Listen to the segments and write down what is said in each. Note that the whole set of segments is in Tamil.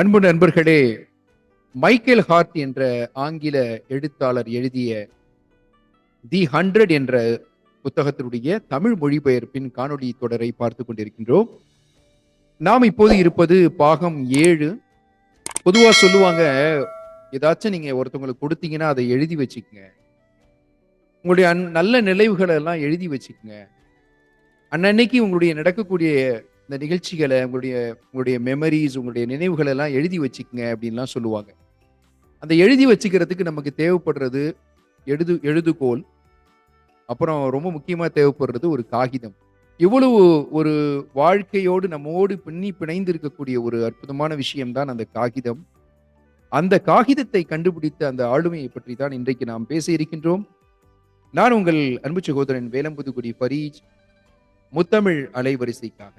அன்பு நண்பர்களே மைக்கேல் ஹார்ட் என்ற ஆங்கில எழுத்தாளர் எழுதிய தி ஹண்ட்ரட் என்ற புத்தகத்தினுடைய தமிழ் மொழிபெயர்ப்பின் காணொளி தொடரை பார்த்து கொண்டிருக்கின்றோம். நாம் இப்போது இருப்பது பாகம் ஏழு. பொதுவாக சொல்லுவாங்க ஏதாச்சும் நீங்க ஒருத்தவங்களுக்கு கொடுத்தீங்கன்னா அதை எழுதி வச்சுக்கோங்க. உங்களுடைய நல்ல நினைவுகளை எல்லாம் எழுதி வச்சுக்கோங்க. அன்னன்னைக்கு உங்களுடைய நடக்கக்கூடிய இந்த நிகழ்ச்சிகளை உங்களுடைய உங்களுடைய மெமரிஸ் உங்களுடைய நினைவுகளை எல்லாம் எழுதி வச்சுக்கங்க அப்படின்லாம் சொல்லுவாங்க. அந்த எழுதி வச்சுக்கிறதுக்கு நமக்கு தேவைப்படுறது எழுது எழுதுகோல் அப்புறம் ரொம்ப முக்கியமாக தேவைப்படுறது ஒரு காகிதம். இவ்வளவு ஒரு வாழ்க்கையோடு நம்மோடு பின்னி பிணைந்து இருக்கக்கூடிய ஒரு அற்புதமான விஷயம்தான் அந்த காகிதம். அந்த காகிதத்தை கண்டுபிடித்த அந்த ஆளுமையை பற்றி தான் இன்றைக்கு நாம் பேச இருக்கின்றோம். நான் உங்கள் அன்பு சகோதரன் வேலம்புதுகுடி ஃபரீஜ் முத்தமிழ் அலைவரிசைக்காக.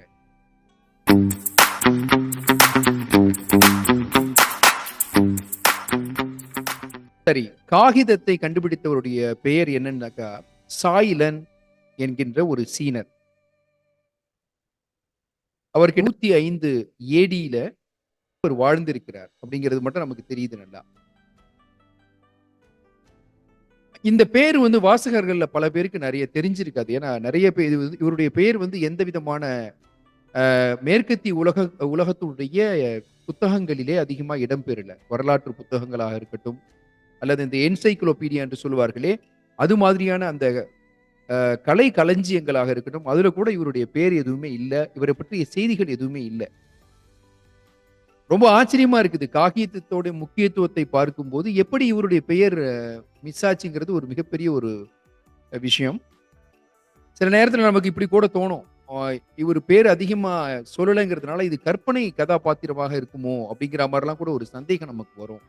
சரி காகிதத்தை கண்டுபிடித்தவருடைய பெயர் என்னன்னாக்கா சாயிலன் என்கின்ற ஒரு சீனர். அவருக்கு நூத்தி ஐந்து ஏடியில அவர் வாழ்ந்திருக்கிறார் அப்படிங்கிறது மட்டும் நமக்கு தெரியுது நல்லா. இந்த பேர் வந்து வாசகர்கள்ல பல பேருக்கு நிறைய தெரிஞ்சிருக்காது. ஏன்னா நிறைய பேர் இது வந்து- இவருடைய பெயர் வந்து எந்த விதமான மேற்கத்திய உலக உலகத்துடைய புத்தகங்களிலே அதிகமாக இடம்பெறல வரலாற்று புத்தகங்களாக இருக்கட்டும் அல்லது இந்த என்சைக்ளோபீடியா என்று சொல்லுவார்களே அது மாதிரியான அந்த கலை களஞ்சியங்களாக இருக்கட்டும் அதுல கூட இவருடைய பேர் எதுவுமே இல்லை இவரை பற்றிய செய்திகள் எதுவுமே இல்லை. ரொம்ப ஆச்சரியமா இருக்குது. காகிதத்தோட முக்கியத்துவத்தை பார்க்கும்போது எப்படி இவருடைய பெயர் மிஸ் ஆச்சுங்கிறது ஒரு மிகப்பெரிய ஒரு விஷயம். சில நேரத்தில் நமக்கு இப்படி கூட தோணும். இவர் பேர் அதிகமா சொல்லலைங்கிறதுனால இது கற்பனை கதாபாத்திரமாக இருக்குமோ அப்படிங்கிற மாதிரிலாம் கூட ஒரு சந்தேகம் நமக்கு வரும்.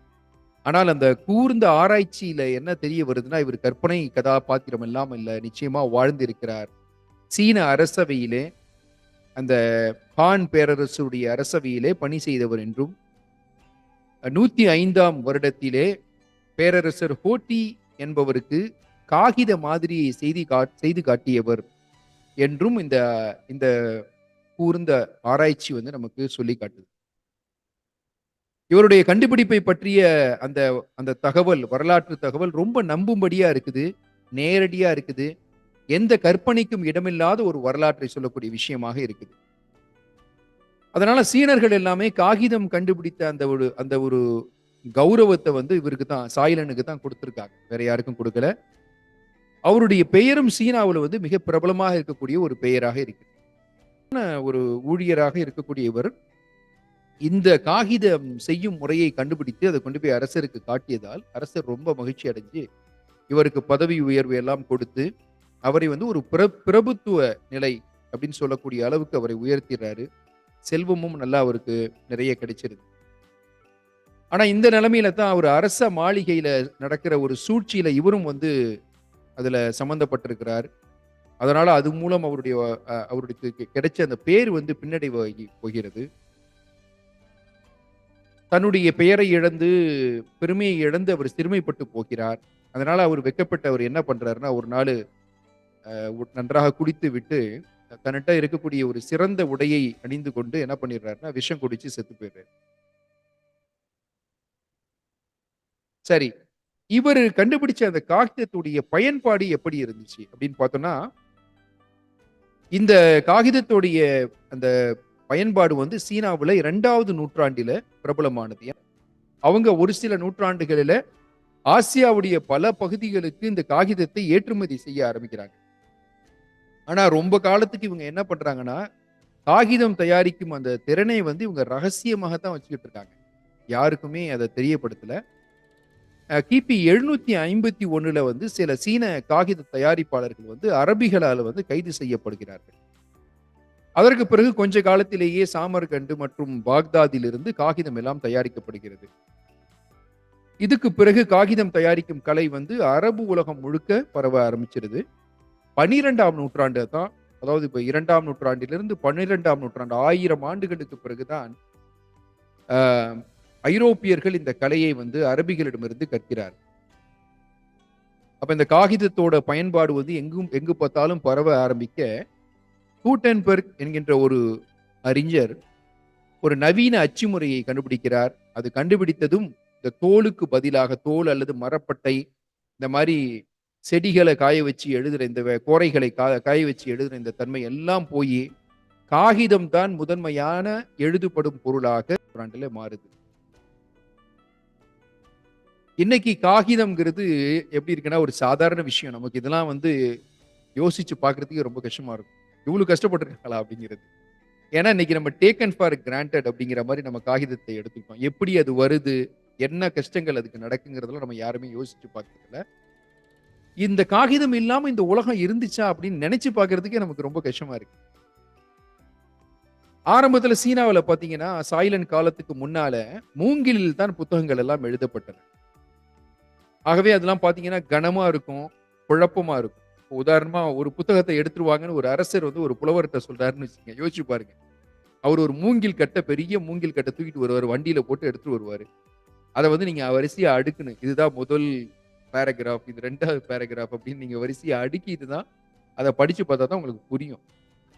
ஆனால் அந்த கூர்ந்த ஆராய்ச்சியில என்ன தெரிய வருதுன்னா இவர் கற்பனை கதாபாத்திரம் எல்லாம் இல்லை நிச்சயமா வாழ்ந்து இருக்கிறார் சீன அரசவையிலே அந்த ஹான் பேரரசுடைய அரசவையிலே பணி செய்தவர் என்றும் நூத்தி ஐந்தாம் வருடத்திலே பேரரசர் ஹோட்டி என்பவருக்கு காகித மாதிரியை செய்தி கா செய்து காட்டியவர் என்றும் இந்த இந்த கூர்ந்த ஆராய்ச்சி வந்து நமக்கு சொல்லி காட்டுது இவருடைய கண்டுபிடிப்பை பற்றிய அந்த அந்த தகவல் வரலாற்று தகவல் ரொம்ப நம்பும்படியா இருக்குது நேரடியா இருக்குது எந்த கற்பனைக்கும் இடமில்லாத ஒரு வரலாற்றை சொல்லக்கூடிய விஷயமாக இருக்குது. அதனால சீனர்கள் எல்லாமே காகிதம் கண்டுபிடித்த அந்த ஒரு அந்த ஒரு கௌரவத்தை வந்து இவருக்கு தான் சாயிலனுக்கு தான் கொடுத்துருக்காங்க. வேற யாருக்கும் கொடுக்கல. அவருடைய பெயரும் சீனாவில் வந்து மிக பிரபலமாக இருக்கக்கூடிய ஒரு பெயராக இருக்கு ஒரு ஊழியராக இருக்கக்கூடிய இவர் இந்த காகிதம் செய்யும் முறையை கண்டுபிடித்து அதை கொண்டு போய் அரசருக்கு காட்டியதால் அரசர் ரொம்ப மகிழ்ச்சி அடைஞ்சு இவருக்கு பதவி உயர்வு எல்லாம் கொடுத்து அவரை வந்து ஒரு பிர பிரபுத்துவ நிலை அப்படின்னு சொல்லக்கூடிய அளவுக்கு அவரை உயர்த்திடுறாரு செல்வமும் நல்லா அவருக்கு நிறைய கிடைச்சிருது. ஆனா இந்த நிலைமையில தான் அவர் அரச மாளிகையில நடக்கிற ஒரு சூழ்ச்சியில இவரும் வந்து அதில் சம்மந்தப்பட்டிருக்கிறார் அதனால் அது மூலம் அவருடைய அவருடைய கிடைச்ச அந்த பேர் வந்து பின்னடைவாகி போகிறது. தன்னுடைய பெயரை இழந்து பெருமையை இழந்து அவர் சிறுமைப்பட்டு போகிறார். அதனால் அவர் வெக்கப்பட்டு அவர் என்ன பண்ணுறாருன்னா ஒரு நாள் நன்றாக குடித்து விட்டு தன்னிட்ட இருக்கக்கூடிய ஒரு சிறந்த உடையை அணிந்து கொண்டு என்ன பண்ணிடுறாருன்னா விஷம் குடிச்சு செத்து போயிடுறாரு. சரி. இவர் கண்டுபிடிச்ச அந்த காகிதத்துடைய பயன்பாடு எப்படி இருந்துச்சு அப்படின்னு பார்த்தோம்னா இந்த காகிதத்துடைய அந்த பயன்பாடு வந்து சீனாவில் இரண்டாவது நூற்றாண்டில் பிரபலமானது. அவங்க ஒரு சில நூற்றாண்டுகளில் ஆசியாவுடைய பல பகுதிகளுக்கு இந்த காகிதத்தை ஏற்றுமதி செய்ய ஆரம்பிக்கிறாங்க. ஆனால் ரொம்ப காலத்துக்கு இவங்க என்ன பண்ணுறாங்கன்னா காகிதம் தயாரிக்கும் அந்த திறனை வந்து இவங்க ரகசியமாக தான் வச்சுக்கிட்டு இருக்காங்க. யாருக்குமே அதை தெரியப்படுத்தலை. கிபி எழுநூத்தி ஐம்பத்தி ஒண்ணுல வந்து சில சீன காகித தயாரிப்பாளர்கள் வந்து அரபிகளால் வந்து கைது செய்யப்படுகிறார்கள். அதற்கு பிறகு கொஞ்ச காலத்திலேயே சாமர்கண்டு மற்றும் பாக்தாதிலிருந்து காகிதம் எல்லாம் தயாரிக்கப்படுகிறது. இதுக்கு பிறகு காகிதம் தயாரிக்கும் கலை வந்து அரபு உலகம் முழுக்க பரவ ஆரம்பிச்சிருது. பன்னிரெண்டாம் நூற்றாண்டு தான் அதாவது இப்போ இரண்டாம் நூற்றாண்டிலிருந்து பன்னிரெண்டாம் நூற்றாண்டு ஆயிரம் ஆண்டுகளுக்கு பிறகுதான் ஐரோப்பியர்கள் இந்த கலையை வந்து அரபிகளிடமிருந்து கற்கிறார். அப்ப இந்த காகிதத்தோட பயன்பாடு வந்து எங்கும் எங்கு பார்த்தாலும் பரவ ஆரம்பிக்க கூட்டன்பெர்க் என்கின்ற ஒரு அறிஞர் ஒரு நவீன அச்சு முறையை கண்டுபிடிக்கிறார். அது கண்டுபிடித்ததும் இந்த தோலுக்கு பதிலாக தோல் அல்லது மரப்பட்டை இந்த மாதிரி செடிகளை காய வச்சு எழுதுகிற இந்த கோரைகளை கா- காய வச்சு எழுதுகிற இந்த தன்மை எல்லாம் போய் காகிதம் தான் முதன்மையான எழுதப்படும் பொருளாக மாறுது. இன்னைக்கு காகிதம்ங்கிறது எப்படி இருக்குன்னா ஒரு சாதாரண விஷயம். நமக்கு இதெல்லாம் வந்து யோசிச்சு பார்க்கறதுக்கு ரொம்ப கஷ்டமா இருக்கும். இவ்வளவு கஷ்டப்பட்டிருக்காங்களா அப்படிங்கிறது. ஏன்னா இன்னைக்கு நம்ம டேக்கன் ஃபார் கிராண்டட் அப்படிங்கிற மாதிரி நம்ம காகிதத்தை எடுத்துக்கிட்டோம். எப்படி அது வருது? என்ன கஷ்டங்கள் அதுக்கு நடக்குங்கிறதெல்லாம் நம்ம யாருமே யோசிச்சு பார்க்கறதில்ல. இந்த காகிதம் இல்லாம இந்த உலகம் இருந்துச்சா அப்படின்னு நினைச்சு பார்க்கறதுக்கே நமக்கு ரொம்ப கஷ்டமா இருக்கு. ஆரம்பத்துல சீனாவில் பாத்தீங்கன்னா சாய்லன் காலத்துக்கு முன்னால மூங்கிலில் தான் புத்தகங்கள் எல்லாம் எழுதப்பட்டன. ஆகவே அதெல்லாம் பார்த்தீங்கன்னா கனமாக இருக்கும் குழப்பமாக இருக்கும். உதாரணமாக உதாரணமா ஒரு புத்தகத்தை எடுத்துருவாங்கன்னு ஒரு அரசர் வந்து ஒரு புலவர்கிட்ட சொல்றாருன்னு வச்சுக்கோங்க யோசிச்சு பாருங்க. அவர் ஒரு மூங்கில் கட்டை பெரிய மூங்கில் கட்டை தூக்கிட்டு வருவார் வண்டியில போட்டு எடுத்துட்டு வருவாரு. அதை வந்து நீங்க வரிசையா அடுக்கணும் இதுதான் முதல் பேராகிராஃப் இது ரெண்டாவது பேராகிராஃப் அப்படின்னு நீங்க வரிசையா அடுக்கிட்டு தான் அதை படிச்சு பார்த்தா தான் உங்களுக்கு புரியும்.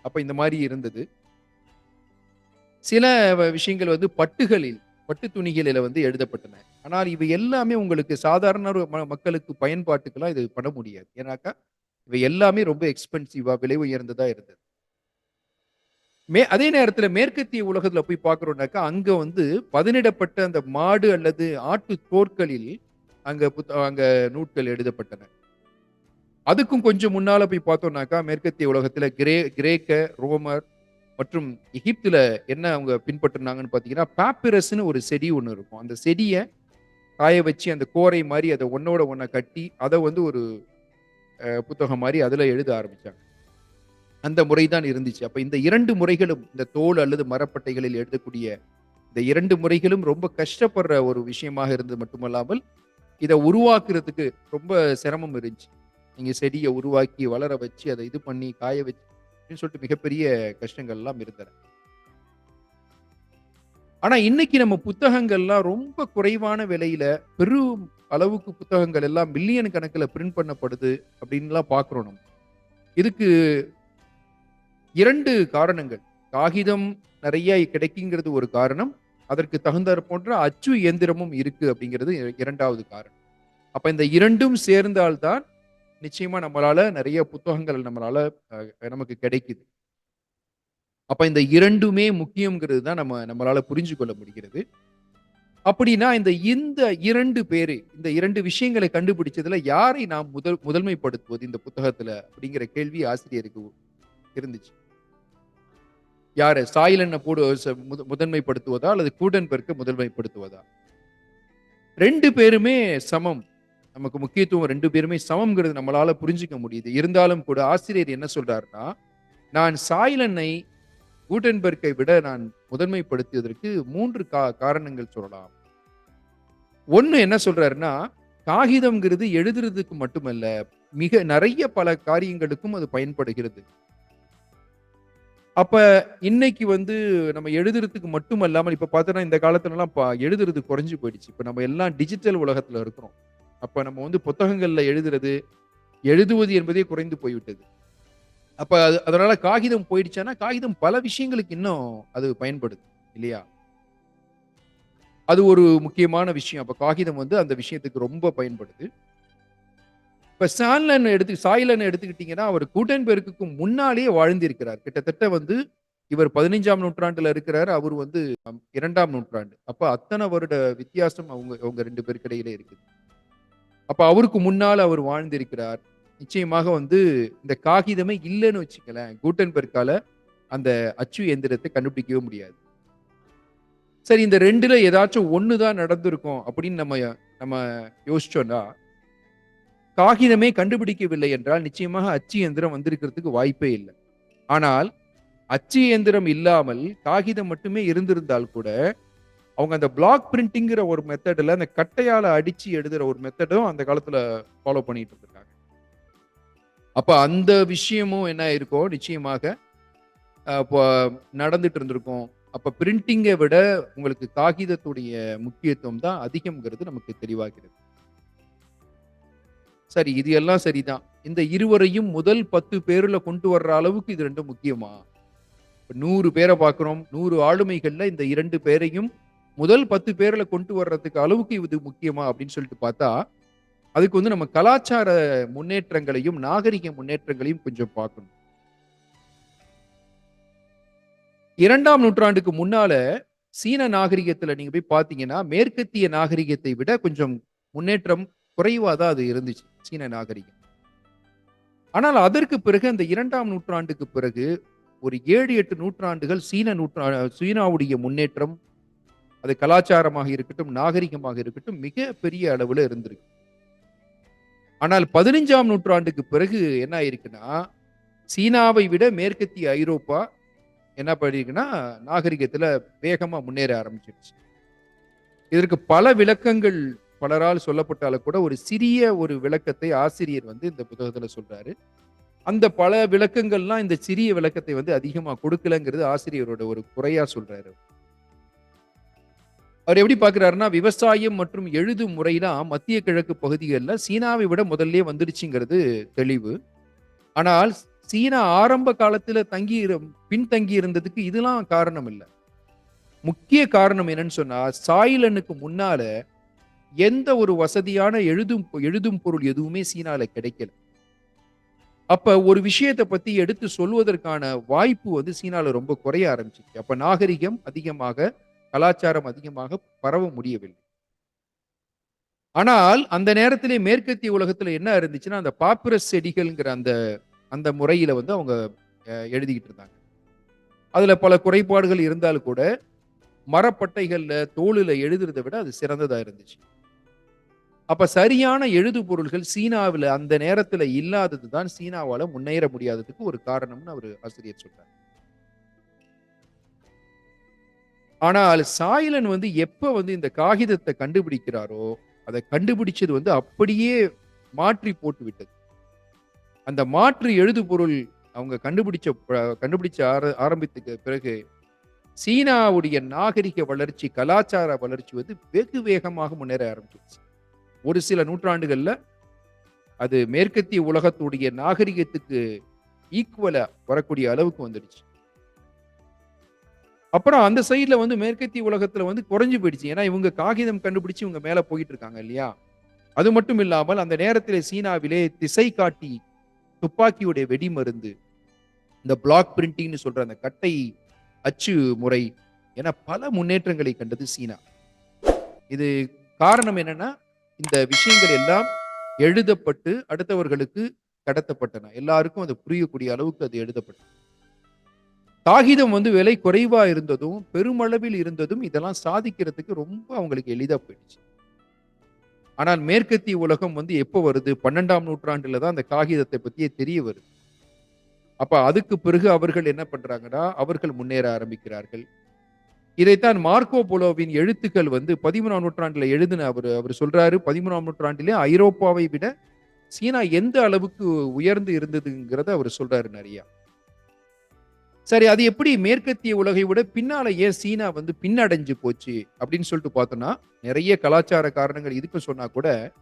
அப்ப இந்த மாதிரி இருந்தது. சில விஷயங்கள் வந்து பட்டுகளில் பட்டு துணிகளில் வந்து எழுதப்பட்டன. ஆனால் இவை எல்லாமே உங்களுக்கு சாதாரண ம- மக்களுக்கு பயன்பாட்டுக்கெல்லாம் இது பண்ண முடியாது. ஏன்னாக்கா இவை எல்லாமே ரொம்ப எக்ஸ்பென்சிவா விலை உயர்ந்ததா இருந்தது. மே அதே நேரத்துல மேற்கத்திய உலகத்துல போய் பார்க்கறோம்னாக்கா அங்க வந்து பதனிடப்பட்ட அந்த மாடு அல்லது ஆட்டு தோற்களில் அங்க புத்த அங்க நூட்கள் எழுதப்பட்டன. அதுக்கும் கொஞ்சம் முன்னால போய் பார்த்தோம்னாக்கா மேற்கத்திய உலகத்துல கிரே கிரேக்க ரோமர் மற்றும் எகிப்துல என்ன அவங்க பின்பற்றினாங்கன்னு பார்த்தீங்கன்னா பேப்பிரஸ்ன்னு ஒரு செடி ஒன்று இருக்கும். அந்த செடியை காய வச்சு அந்த கோரை மாதிரி அதை ஒன்னோட ஒன்றை கட்டி அதை வந்து ஒரு புத்தகம் மாதிரி அதில் எழுத ஆரம்பித்தாங்க அந்த முறை தான் இருந்துச்சு. அப்போ இந்த இரண்டு முறைகளும் இந்த தோல் அல்லது மரப்பட்டைகளில் எழுதக்கூடிய இந்த இரண்டு முறைகளும் ரொம்ப கஷ்டப்படுற ஒரு விஷயமாக இருந்தது மட்டுமல்லாமல் இதை உருவாக்குறதுக்கு ரொம்ப சிரமம் இருந்துச்சு. நீங்கள் செடியை உருவாக்கி வளர வச்சு அதை இது பண்ணி காய வச்சு அப்படின்னு சொல்லிட்டு மிகப்பெரிய கஷ்டங்கள் எல்லாம் இருந்தன. ஆனா இன்னைக்கு நம்ம புத்தகங்கள்லாம் ரொம்ப குறைவான விலையில பெரும் அளவுக்கு புத்தகங்கள் எல்லாம் மில்லியன் கணக்கில் பிரிண்ட் பண்ணப்படுது அப்படின்லாம் பார்க்குறோம் நம்ம. இதுக்கு இரண்டு காரணங்கள். காகிதம் நிறைய கிடைக்குங்கிறது ஒரு காரணம். அதற்கு தகுந்தாற் போன்ற அச்சு இயந்திரமும் இருக்கு அப்படிங்கிறது இரண்டாவது காரணம். அப்ப இந்த இரண்டும் சேர்ந்தால்தான் நிச்சயமா நம்மளால நிறைய புத்தகங்கள் நம்மளால நமக்கு கிடைக்குது. அப்ப இந்த இரண்டுமே முக்கியங்கிறது தான் நம்ம நம்மளால புரிஞ்சு கொள்ள முடிகிறது. அப்படின்னா இந்த இந்த இரண்டு பேரு இந்த இரண்டு விஷயங்களை கண்டுபிடிச்சதுல யாரை நாம் முதல் முதன்மைப்படுத்துவது இந்த புத்தகத்துல அப்படிங்கிற கேள்வி ஆசிரியருக்கு இருந்துச்சு. யாரு? சாயிலனை போடு முதன்மைப்படுத்துவதா? அல்லது கூடன்பெருக்க முதன்மைப்படுத்துவதா? ரெண்டு பேருமே சமம். நமக்கு முக்கியத்துவம் ரெண்டு பேருமே சமம்ங்கிறது நம்மளால புரிஞ்சுக்க முடியுது. இருந்தாலும் கூட ஆசிரியர் என்ன சொல்றாருன்னா நான் சாய்லனை கூட்டன்பர்க்கை விட நான் முதன்மைப்படுத்தியதற்கு மூன்று கா காரணங்கள் சொல்லலாம். ஒன்று என்ன சொல்றாருன்னா காகிதம்ங்கிறது எழுதுறதுக்கு மட்டுமல்ல மிக நிறைய பல காரியங்களுக்கும் அது பயன்படுகிறது. அப்ப இன்னைக்கு வந்து நம்ம எழுதுறதுக்கு மட்டும் இல்லாமல் இப்ப பார்த்தோன்னா இந்த காலத்துல எல்லாம் பா- எழுதுறது குறைஞ்சு போயிடுச்சு. இப்ப நம்ம எல்லாம் டிஜிட்டல் உலகத்துல இருக்கிறோம். அப்ப நம்ம வந்து புத்தகங்கள்ல எழுதுறது எழுதுவது என்பதே குறைந்து போய்விட்டது. அப்ப அது அதனால காகிதம் போயிடுச்சானா காகிதம் பல விஷயங்களுக்கு இன்னும் அது பயன்படுது இல்லையா? அது ஒரு முக்கியமான விஷயம். அப்ப காகிதம் வந்து அந்த விஷயத்துக்கு ரொம்ப பயன்படுது. இப்ப சான்லன் எடுத்து சாய்லன் எடுத்துக்கிட்டீங்கன்னா அவர் கூட்டன்பெருக்குக்கு முன்னாலேயே வாழ்ந்திருக்கிறார். கிட்டத்தட்ட வந்து இவர் பதினைஞ்சாம் நூற்றாண்டுல இருக்கிறார் அவர் வந்து இரண்டாம் நூற்றாண்டு. அப்ப அத்தனை வருட வித்தியாசம் அவங்க அவங்க ரெண்டு பேருக்கு இருக்குது. அப்ப அவருக்கு முன்னால் அவர் வாழ்ந்திருக்கிறார். நிச்சயமாக வந்து இந்த காகிதமே இல்லைன்னு வச்சுக்கலேன். கூட்டன்பெர்க்கால அந்த அச்சு எந்திரத்தை கண்டுபிடிக்கவே முடியாது. சரி இந்த ரெண்டுல ஏதாச்சும் தான் நடந்திருக்கும் அப்படின்னு நம்ம நம்ம யோசிச்சோம்னா காகிதமே கண்டுபிடிக்கவில்லை என்றால் நிச்சயமாக அச்சு எந்திரம் வந்திருக்கிறதுக்கு வாய்ப்பே இல்லை. ஆனால் அச்சு இயந்திரம் இல்லாமல் காகிதம் மட்டுமே இருந்திருந்தால் கூட அவங்க அந்த பிளாக் பிரிண்டிங்கிற ஒரு மெத்தடில் அந்த கட்டையால் அடிச்சு எழுதுகிற ஒரு மெத்தடும் அந்த காலத்தில் ஃபாலோ பண்ணிட்டு இருந்திருக்காங்க. அப்போ அந்த விஷயமும் என்ன இருக்கும் நிச்சயமாக இப்போ நடந்துட்டு இருந்திருக்கும். அப்போ பிரிண்டிங்கை விட உங்களுக்கு காகிதத்துடைய முக்கியத்துவம் தான் அதிகம்ங்கிறது நமக்கு தெளிவாகிறது. சரி இது எல்லாம் சரிதான். இந்த இருவரையும் முதல் பத்து பேர்ல கொண்டு வர்ற அளவுக்கு இது ரெண்டும் முக்கியமா? நூறு பேரை பார்க்குறோம். நூறு ஆளுமைகள்ல இந்த இரண்டு பேரையும் முதல் பத்து பேர்ல கொண்டு வர்றதுக்கு அளவுக்கு இது முக்கியமா அப்படின்னு சொல்லிட்டு பார்த்தா அதுக்கு வந்து நம்ம கலாச்சார முன்னேற்றங்களையும் நாகரிக முன்னேற்றங்களையும் கொஞ்சம் பார்க்கணும். இரண்டாம் நூற்றாண்டுக்கு முன்னால சீன நாகரிகத்துல நீங்க போய் பார்த்தீங்கன்னா மேற்கத்திய நாகரிகத்தை விட கொஞ்சம் முன்னேற்றம் குறைவா தான் அது இருந்துச்சு சீன நாகரிகம். ஆனால் அதற்கு பிறகு அந்த இரண்டாம் நூற்றாண்டுக்கு பிறகு ஒரு ஏழு எட்டு நூற்றாண்டுகள் சீன நூற்றா சீனாவுடைய முன்னேற்றம் அது கலாச்சாரமாக இருக்கட்டும் நாகரிகமாக இருக்கட்டும் மிக பெரிய அளவுல இருந்திருக்கு. ஆனால் பதினைஞ்சாம் நூற்றாண்டுக்கு பிறகு என்ன ஆயிருக்குன்னா சீனாவை விட மேற்கத்திய ஐரோப்பா என்ன பண்ணிருக்குன்னா நாகரிகத்துல வேகமா முன்னேற ஆரம்பிச்சிருச்சு. இதற்கு பல விளக்கங்கள் பலரால் சொல்லப்பட்டாலும் கூட ஒரு சிறிய ஒரு விளக்கத்தை ஆசிரியர் வந்து இந்த புத்தகத்துல சொல்றாரு. அந்த பல விளக்கங்கள்லாம் இந்த சிறிய விளக்கத்தை வந்து அதிகமாக கொடுக்கலங்கிறது ஆசிரியரோட ஒரு குறையா சொல்றாரு அவர் எப்படி பாக்குறாருன்னா விவசாயம் மற்றும் எழுதும் முறைதான் மத்திய கிழக்கு பகுதிகளில் சீனாவை விட முதல்ல வந்துடுச்சுங்கிறது தெளிவு. ஆனால் சீனா ஆரம்ப காலத்துல தங்கி பின்தங்கி இருந்ததுக்கு இதெல்லாம் காரணம் இல்லை முக்கிய காரணம் என்னன்னு சொன்னா சாயிலனுக்கு முன்னால எந்த ஒரு வசதியான எழுதும் எழுதும் பொருள் எதுவுமே சீனால கிடைக்கல. அப்ப ஒரு விஷயத்தை பத்தி எடுத்து சொல்வதற்கான வாய்ப்பு வந்து சீனால ரொம்ப குறைய ஆரம்பிச்சிச்சு. அப்ப நாகரிகம் அதிகமாக கலாச்சாரம் அதிகமாக பரவ முடியவில்லை. ஆனால் அந்த நேரத்திலே மேற்கத்திய உலகத்துல என்ன இருந்துச்சுன்னா அந்த பாப்பிரஸ் செடிகள்ங்கிற அந்த அந்த முறையில வந்து அவங்க எழுதிக்கிட்டு இருந்தாங்க. அதுல பல குறைபாடுகள் இருந்தாலும் கூட மரப்பட்டைகள்ல தோலுல எழுதுறதை விட அது சிறந்ததா இருந்துச்சு. அப்ப சரியான எழுது பொருள்கள் சீனாவில் அந்த நேரத்துல இல்லாதது தான் சீனாவால முன்னேற முடியாததுக்கு ஒரு காரணம்னு அவர் ஆசிரியர் சொல்றார். ஆனால் சாயிலன் வந்து எப்ப வந்து இந்த காகிதத்தை கண்டுபிடிக்கிறாரோ அதை கண்டுபிடிச்சது வந்து அப்படியே மாற்றி போட்டு விட்டது அந்த மாற்று எழுது பொருள் அவங்க கண்டுபிடிச்ச ப- கண்டுபிடிச்ச ஆர- ஆரம்பித்துக்கு பிறகு சீனாவுடைய நாகரிக வளர்ச்சி கலாச்சார வளர்ச்சி வந்து வெகு வேகமாக முன்னேற ஆரம்பிச்சிருச்சு. ஒரு சில நூற்றாண்டுகள்ல அது மேற்கத்திய உலகத்துடைய நாகரிகத்துக்கு ஈக்குவலா வரக்கூடிய அளவுக்கு வந்துடுச்சு. அப்புறம் அந்த சைட்ல வந்து மேற்கத்திய உலகத்துல வந்து குறைஞ்சு போயிடுச்சு. ஏன்னா இவங்க காகிதம் கண்டுபிடிச்சு இவங்க மேல போயிட்டு இருக்காங்க இல்லையா? அது மட்டும் இல்லாமல் அந்த நேரத்திலே சீனாவிலே திசை காட்டி துப்பாக்கியுடைய வெடிமருந்து இந்த பிளாக் பிரிண்டிங்னு சொல்ற அந்த கட்டை அச்சு முறை என பல முன்னேற்றங்களை கண்டது சீனா. இது காரணம் என்னன்னா இந்த விஷயங்கள் எல்லாம் எழுதப்பட்டு அடுத்தவர்களுக்கு கடத்தப்பட்டன. எல்லாருக்கும் அது புரியக்கூடிய அளவுக்கு அது எழுதப்பட்டது. காகிதம் வந்து விலை குறைவா இருந்ததும் பெருமளவில் இருந்ததும் இதெல்லாம் சாதிக்கிறதுக்கு ரொம்ப அவங்களுக்கு எளிதா போயிடுச்சு. ஆனால் மேற்கத்திய உலகம் வந்து எப்போ வருது? பன்னெண்டாம் நூற்றாண்டுல தான் அந்த காகிதத்தை பத்தியே தெரிய வருது. அப்ப அதுக்கு பிறகு அவர்கள் என்ன பண்றாங்கன்னா அவர்கள் முன்னேற ஆரம்பிக்கிறார்கள். இதைத்தான் மார்க்கோ போலோவின் எழுத்துக்கள் வந்து பதிமூணாம் நூற்றாண்டுல எழுதின அவர் அவர் சொல்றாரு பதிமூணாம் நூற்றாண்டிலே ஐரோப்பாவை விட சீனா எந்த அளவுக்கு உயர்ந்து இருந்ததுங்கிறத அவர் சொல்றாரு நிறையா. சரி அது எப்படி மேற்கத்திய உலகை விட பின்னால ஏன் சீனா வந்து பின்னடைஞ்சு போச்சு அப்படின்னு சொல்லிட்டு பார்த்தோம்னா நிறைய கலாச்சார காரணங்கள் இதுக்கு சொன்னா கூட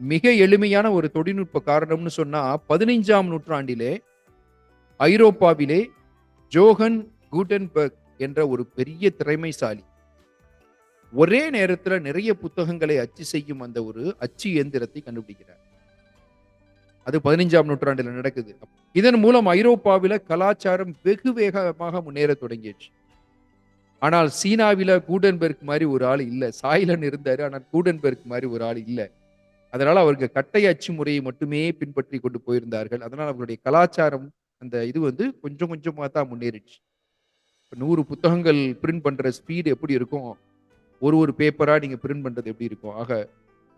மிக எளிமையான ஒரு தொழில்நுட்ப காரணம்னு சொன்னா பதினைஞ்சாம் நூற்றாண்டிலே ஐரோப்பாவிலே ஜோகன் கூட்டன்பர்க் என்ற ஒரு பெரிய திறமைசாலி ஒரே நேரத்தில் நிறைய புத்தகங்களை அச்சு செய்யும் அந்த ஒரு அச்சு இயந்திரத்தை கண்டுபிடிக்கிறார். அது பதினைஞ்சாம் நூற்றாண்டில் நடக்குது. இதன் மூலம் ஐரோப்பாவில கலாச்சாரம் வெகு வேகமாக முன்னேற தொடங்கிடுச்சு ஆனால் சீனாவில கூடன்பெர்க் மாதிரி ஒரு ஆள் இல்லை. சாயிலன் இருந்தாரு ஆனால் கூடன்பெர்க் மாதிரி ஒரு ஆள் இல்லை. அதனால அவர்கள் கட்டை அச்சு முறையை மட்டுமே பின்பற்றி கொண்டு போயிருந்தார்கள். அதனால் அவர்களுடைய கலாச்சாரம் அந்த இது வந்து கொஞ்சம் கொஞ்சமாக தான் முன்னேறிச்சு இப்போ நூறு புத்தகங்கள் பிரிண்ட் பண்ற ஸ்பீடு எப்படி இருக்கும்? ஒரு ஒரு பேப்பரா நீங்க பிரிண்ட் பண்றது எப்படி இருக்கும்? ஆக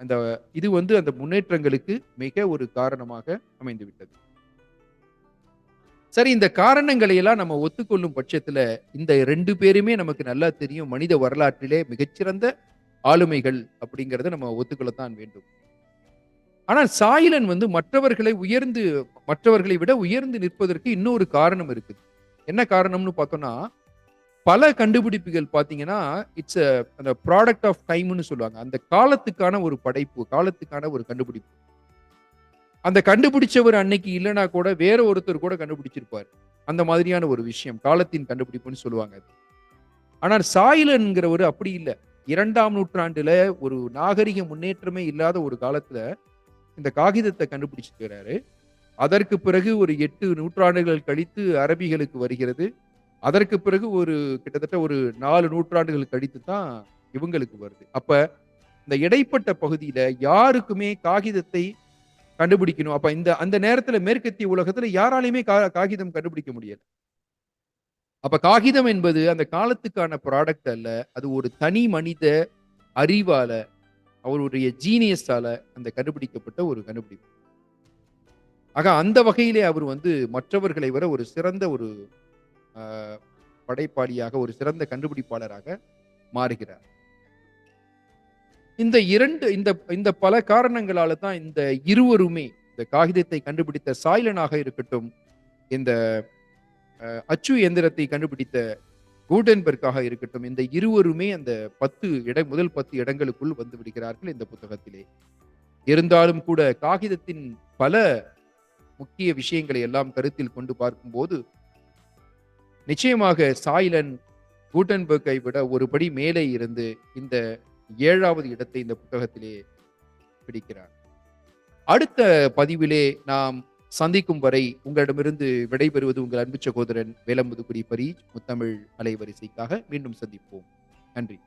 அந்த இது வந்து அந்த முன்னேற்றங்களுக்கு மிக ஒரு காரணமாக அமைந்து விட்டது சரி இந்த காரணங்களை எல்லாம் நம்ம ஒத்துக்கொள்ளும் பட்சத்துல இந்த ரெண்டு பேருமே நமக்கு நல்லா தெரியும். மனித வரலாற்றிலே மிகச்சிறந்த ஆளுமைகள் அப்படிங்கிறத நம்ம ஒத்துக்கொள்ளத்தான் வேண்டும். ஆனால் சாயிலன் வந்து மற்றவர்களை உயர்ந்து மற்றவர்களை விட உயர்ந்து நிற்பதற்கு இன்னொரு காரணம் இருக்குது. என்ன காரணம்னு பார்த்தோம்னா பல கண்டுபிடிப்புகள் பார்த்தீங்கன்னா இட்ஸ் அந்த ப்ராடக்ட் ஆஃப் டைம்னு சொல்லுவாங்க அந்த காலத்துக்கான ஒரு படைப்பு காலத்துக்கான ஒரு கண்டுபிடிப்பு அந்த கண்டுபிடிச்சவர் அன்னைக்கு இல்லைனா கூட வேற ஒருத்தர் கூட கண்டுபிடிச்சிருப்பார் அந்த மாதிரியான ஒரு விஷயம் காலத்தின் கண்டுபிடிப்புன்னு சொல்லுவாங்க அது. ஆனால் சாயிலன்கிறவர் அப்படி இல்லை இரண்டாம் நூற்றாண்டுல ஒரு நாகரிக முன்னேற்றமே இல்லாத ஒரு காலத்துல இந்த காகிதத்தை கண்டுபிடிச்சிருக்கிறாரு. அதற்கு பிறகு ஒரு எட்டு நூற்றாண்டுகள் கழித்து அரபிகளுக்கு வருகிறது. அதற்கு பிறகு ஒரு கிட்டத்தட்ட ஒரு நாலு நூற்றாண்டுகள் கழித்து தான் இவங்களுக்கு வருது. அப்ப இந்த இடைப்பட்ட பகுதியில யாருக்குமே காகிதத்தை கண்டுபிடிக்கணும். அப்ப இந்த அந்த நேரத்துல மேற்கத்திய உலகத்துல யாராலையுமே கா காகிதம் கண்டுபிடிக்க முடியல. அப்ப காகிதம் என்பது அந்த காலத்துக்கான ப்ராடக்ட் அல்ல. அது ஒரு தனி மனித அறிவால, அவருடைய ஜீனியஸால அந்த கண்டுபிடிக்கப்பட்ட ஒரு கண்டுபிடிப்பு. ஆக அந்த வகையிலே அவர் வந்து மற்றவர்களை வர ஒரு சிறந்த ஒரு படைப்பாளியாக, ஒரு சிறந்த கண்டுபிடிப்பாளராக மாறுகிறார். இந்த இரண்டு இந்த இந்த பல காரணங்களால தான் இந்த இருவருமே இந்த காகிதத்தை கண்டுபிடித்த சாய்லனாக இருக்கட்டும், இந்த அச்சு எந்திரத்தை கண்டுபிடித்த கூட்டன்பெர்க்காக இருக்கட்டும், இந்த இருவருமே அந்த 10 இட முதல் 10 இடங்களுக்குள் வந்து விடுகிறார்கள் இந்த புத்தகத்திலே. இருந்தாலும் கூட காகிதத்தின் பல முக்கிய விஷயங்களை எல்லாம் கருத்தில் கொண்டு பார்க்கும்போது நிச்சயமாக சாய்லன் கூட்டன்பர்க்கை விட ஒரு படி மேலே இருந்து இந்த ஏழாவது இடத்தை இந்த புத்தகத்திலே பிடிக்கிறார். அடுத்த பதிவிலே நாம் சந்திக்கும் வரை உங்களிடமிருந்து விடைபெறுவது உங்கள் அன்பு சகோதரன் வேலம்புதுக்குடி பரீஜ் முத்தமிழ் அலைவரிசைக்காக மீண்டும் சந்திப்போம். நன்றி.